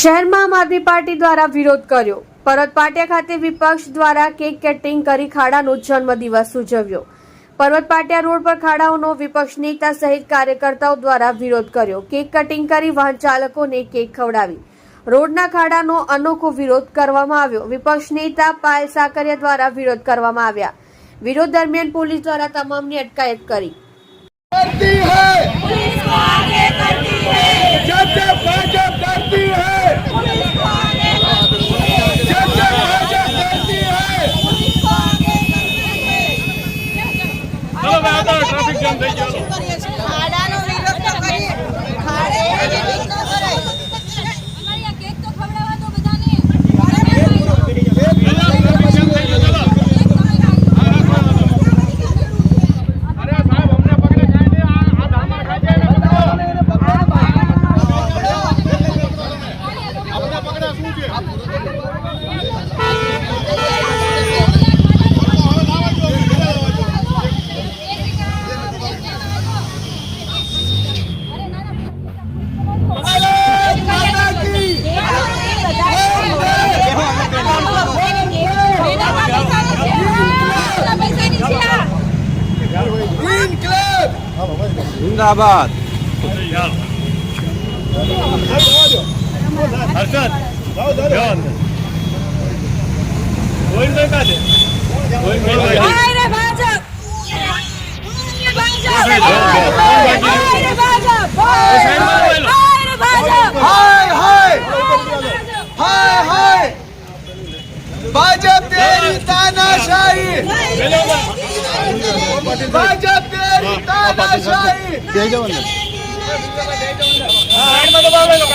શહેરમાં આમ આદમી પાર્ટી દ્વારા વિરોધ કર્યો. પરત પાટિયા ખાતે વિપક્ષ દ્વારા કેક કટિંગ કરી ખાડાનો જન્મદિવસ ઉજવ્યો. પર્વત પાટિયા રોડ પર ખાડાઓનો વિપક્ષ નેતા સહિત કાર્યકર્તાઓ દ્વારા વિરોધ કર્યો. કેક કટિંગ કરી વાહન ચાલકોને કેક ખવડાવી. રોડના ખાડાનો અનોખો વિરોધ કરવામાં આવ્યો. વિપક્ષ નેતા પાયલ સાકરિયા દ્વારા વિરોધ કરવામાં આવ્યા. વિરોધ દરમિયાન પોલીસ દ્વારા તમામની અટકાયત કરી. ખાડાનો જિંદાબાદ ભાજપ તેરી તાનાશાહી ભાજપ સાઈડમાં આવેલો.